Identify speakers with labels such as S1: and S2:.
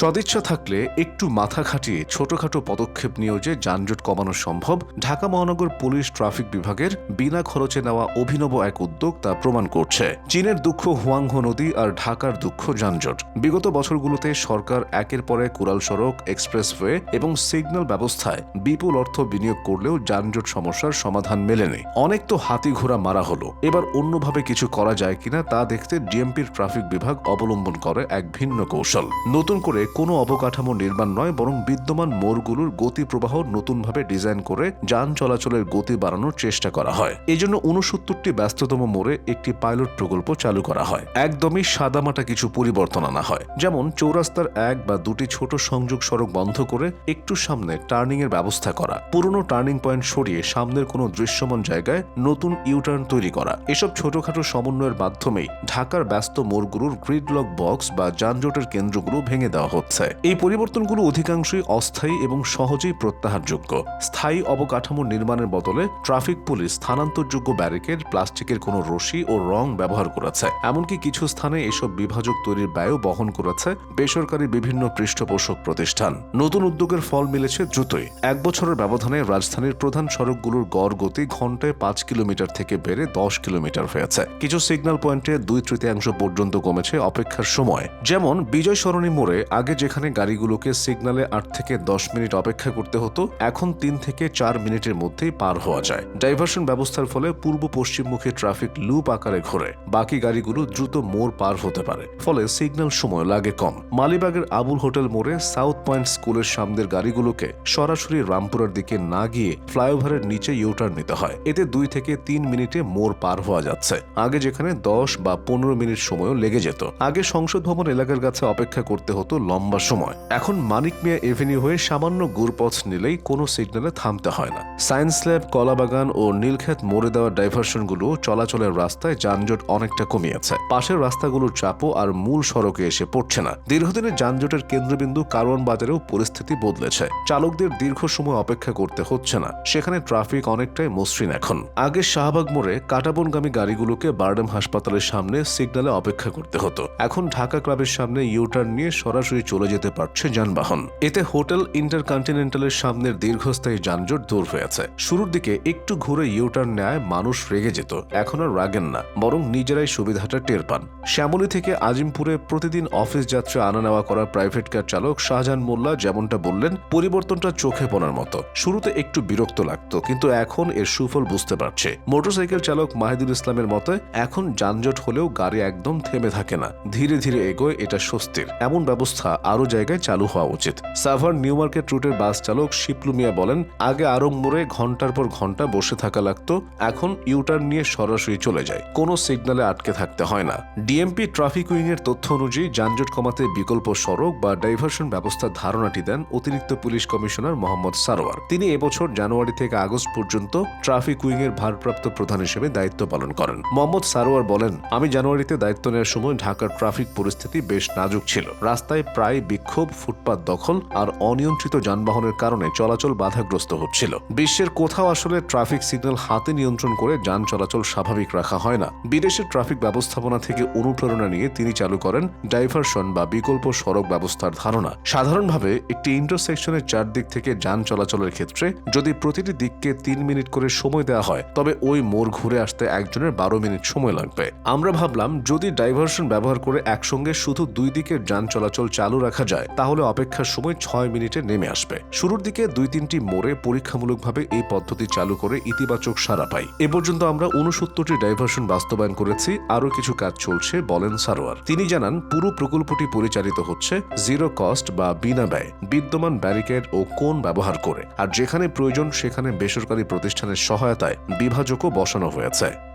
S1: সদিচ্ছা থাকলে একটু মাথা খাটিয়ে ছোটখাটো পদক্ষেপ নিয়েও যে যানজট কমানো সম্ভব, ঢাকা মহানগর পুলিশ ট্রাফিক বিভাগের বিনা খরচে নেওয়া অভিনব এক উদ্যোগ তা প্রমাণ করছে। চীনের দুঃখ হুয়াংহো নদী আর ঢাকার দুঃখ যানজট। বিগত বছরগুলোতে সরকার একের পর কুরাল সড়ক, এক্সপ্রেসওয়ে এবং সিগন্যাল ব্যবস্থায় বিপুল অর্থ বিনিয়োগ করলেও যানজট সমস্যার সমাধান মেলেনি। অনেক তো হাতি ঘোড়া মারা হলো। এবার অন্যভাবে কিছু করা যায় কিনা তা দেখতে ডিএমপির ট্রাফিক বিভাগ অবলম্বন করে এক ভিন্ন কৌশল। নতুন করে কোনো অবকাঠামো নির্মাণ নয়, বরং বিদ্যমান মোড়গুলোর গতি প্রবাহ নতুনভাবে ডিজাইন করে যান চলাচলের গতি বাড়ানোর চেষ্টা করা হয়। এই জন্য উনসত্তরটি ব্যস্ততম মোড়ে একটি পাইলট প্রকল্প চালু করা হয়। একদমই সাদামাটা কিছু পরিবর্তন আনা হয়। যেমন চৌরাস্তার এক বা দুটি ছোট সংযোগ সড়ক বন্ধ করে একটু সামনে টার্নিং এর ব্যবস্থা করা। পুরনো টার্নিং পয়েন্ট সরিয়ে সামনের কোনো দৃশ্যমান জায়গায় নতুন ইউটার্ন তৈরি করা। এসব ছোটখাটো সমন্বয়ের মাধ্যমেই ঢাকার ব্যস্ত মোড়গুলোর গ্রিডলক বক্স বা যানজটের কেন্দ্রগুলো ভেঙে দেওয়া হচ্ছে। এই পরিবর্তনগুলো অধিকাংশই অস্থায়ী এবং সহজেই প্রত্যাহারযোগ্য। স্থায়ী অবকাঠামো নির্মাণের বদলে ট্রাফিক পুলিশ স্থানান্তরযোগ্য ব্যারিকেড, প্লাস্টিকের কোনো রশি ও রং ব্যবহার করেছে। এমনকি কিছু স্থানে এসব বিভাজক তৈরির ব্যয়ও বহন করেছে বেসরকারি বিভিন্ন পৃষ্ঠপোষক প্রতিষ্ঠান। নতুন উদ্যোগের ফল মিলেছে দ্রুতই। এক বছরের ব্যবধানে রাজধানীর প্রধান সড়কগুলোর গড় গতি ঘন্টায় পাঁচ কিলোমিটার থেকে বেড়ে দশ কিলোমিটার হয়েছে। কিছু সিগন্যাল পয়েন্টে দুই তৃতীয়াংশ পর্যন্ত কমেছে অপেক্ষার সময়। যেমন বিজয় সরণী মোড়ে আগে যেখানে গাড়িগুলোকে সিগন্যালে আট থেকে দশ মিনিট অপেক্ষা করতে হতো, এখন তিন থেকে চার মিনিটের মধ্যেই পার হওয়া যায়। ডাইভার্সন ব্যবস্থার ফলে পূর্ব পশ্চিমমুখী ট্রাফিক লুপ আকারে ঘোরে। বাকি গাড়িগুলো দ্রুত মোড় পার হতে পারে, ফলে সিগন্যাল সময় লাগে কম। মালিবাগের আবুল হোটেল মোড়ে সাউথ পয়েন্ট স্কুলের সামনের গাড়িগুলোকে সরাসরি রামপুরার দিকে না গিয়ে ফ্লাইওভারের নিচে ইউটার্ন নিতে হয়। এতে দুই থেকে তিন মিনিটে মোড় পার হওয়া যাচ্ছে। আগে যেখানে দশ বা পনেরো মিনিট সময়ও লেগে যেত। আগে সংসদ ভবন এলাকার কাছে অপেক্ষা করতে হতো লম্বা সময়। এখন মানিক মিয়া এভিনিউ হয়ে সামান্য গুরপথ নিলেই কোনো সিগন্যালে থামতে হয় না। সায়েন্স ল্যাব কলাবাগান ও নীলক্ষেত মোড়ে দেওয়া ডাইভার্সনগুলো চলাচলের রাস্তায় যানজট অনেকটা কমিয়েছে। পাশের রাস্তাগুলোর চাপও আর মূল সড়কে এসে পড়ছে না। দীর্ঘদিনের যানজটের কেন্দ্রবিন্দু কারওয়ান বাজারেও পরিস্থিতি বদলেছে। চালকদের দীর্ঘ সময় অপেক্ষা করতে হচ্ছে না। সেখানে ট্রাফিক অনেকটাই মসৃণ এখন। আগে শাহবাগ মোড়ে কাটাবনগামী গাড়িগুলোকে বারডেম হাসপাতালের সামনে সিগন্যালে অপেক্ষা করতে হতো। এখন ঢাকা ক্লাবের সামনে ইউটার্ন নিয়ে সরাসরি চলে যেতে পারছে যানবাহন। এতে হোটেল ইন্টারকন্টিনেন্টালের সামনের দীর্ঘস্থায়ী যানজট দূর হয়েছে। শুরুর দিকে একটু ঘুরে ইউটার্ন নেয় মানুষ রেগে যেত। এখন আর রাগেন না, বরং নিজেরাই সুবিধাটা টের পান। শ্যামলী থেকে আজিমপুরে প্রতিদিন অফিস যাত্রা আনা নেওয়া করা প্রাইভেট কার চালক শাহজাহান মোল্লা যেমনটা বললেন, পরিবর্তনটা চোখে পড়ার মতো। শুরুতে একটু বিরক্ত লাগতো, কিন্তু এখন এর সুফল বুঝতে পারছে। মোটরসাইকেল চালক মাহিদুল ইসলামের মতে, এখন যানজট হলেও গাড়ি একদম থেমে থাকে না। ধীরে ধীরে এগোয় এটা স্বস্তির। এমন ব্যবস্থা আরও জায়গায় চালু হওয়া উচিত। সাভার নিউ মার্কেট রুটের বাস চালক শিপলু মিয়া বলেন, আগে আরং মোড়ে ঘণ্টার পর ঘণ্টা বসে থাকা লাগতো, এখন ইউটার্ন নিয়ে সরাসরি চলে যায়। কোনো সিগন্যালে আটকে থাকতে হয় না। ডিএমপি ট্রাফিক উইং এর তথ্য অনুযায়ী যানজট কমাতে বিকল্প সড়ক বা ডাইভার্সন ব্যবস্থার ধারণাটি দেন অতিরিক্ত পুলিশ কমিশনার মোহাম্মদ সারোয়ার। তিনি এবছর জানুয়ারি থেকে আগস্ট পর্যন্ত ট্রাফিক উইং এর ভারপ্রাপ্ত প্রধান হিসেবে দায়িত্ব পালন করেন। মোহাম্মদ সারোয়ার বলেন, আমি জানুয়ারিতে দায়িত্ব নেওয়ার সময় ঢাকার ট্রাফিক পরিস্থিতি বেশ নাজুক ছিল। রাস্তায় প্রায় বিক্ষোভ, ফুটপাত দখল আর অনিয়ন্ত্রিত যানবাহনের কারণে চলাচল বাধাগ্রস্ত হচ্ছিল। বিশ্বের কোথাও আসলে ট্রাফিক সিগন্যাল হাতে নিয়ন্ত্রণ করে যান চলাচল স্বাভাবিক রাখা হয় না। বিদেশের ট্রাফিক ব্যবস্থাপনা থেকে অনুপ্রেরণা নিয়ে তিনি চালু করেন ডাইভার্সন বা বিকল্প সড়ক ব্যবস্থার ধারণা। সাধারণভাবে একটি ইন্টারসেকশনের চারদিক থেকে যান চলাচলের ক্ষেত্রে যদি প্রতিটি দিককে তিন মিনিট করে সময় দেওয়া হয়, তবে ওই মোড় ঘুরে আসতে একজনের বারো মিনিট সময় লাগবে। আমরা ভাবলাম, যদি ডাইভার্সন ব্যবহার করে একসঙ্গে শুধু দুই দিকের যান চলাচল চালু রাখা যায়, তাহলে অপেক্ষার সময় ছয় মিনিটে নেমে আসবে। শুরুর দিকে দুই তিনটি মোড়ে পরীক্ষামূলকভাবে এই পদ্ধতি চালু করে ইতিবাচক সাড়া পাই। এ পর্যন্ত আমরা উনসত্তরটি ডাইভার্সন বাস্তবায়ন করেছি, আরও কিছু কাজ চলছে, বলেন সারোয়ার। তিনি জানান, পুরো প্রকল্পটি পরিচালিত হচ্ছে জিরো কস্ট বা বিনা ব্যয়, বিদ্যমান ব্যারিকেড ও কোন ব্যবহার করে। আর যেখানে প্রয়োজন, সেখানে বেসরকারি প্রতিষ্ঠানের সহায়তায় বিভাজকও বসানো হয়েছে।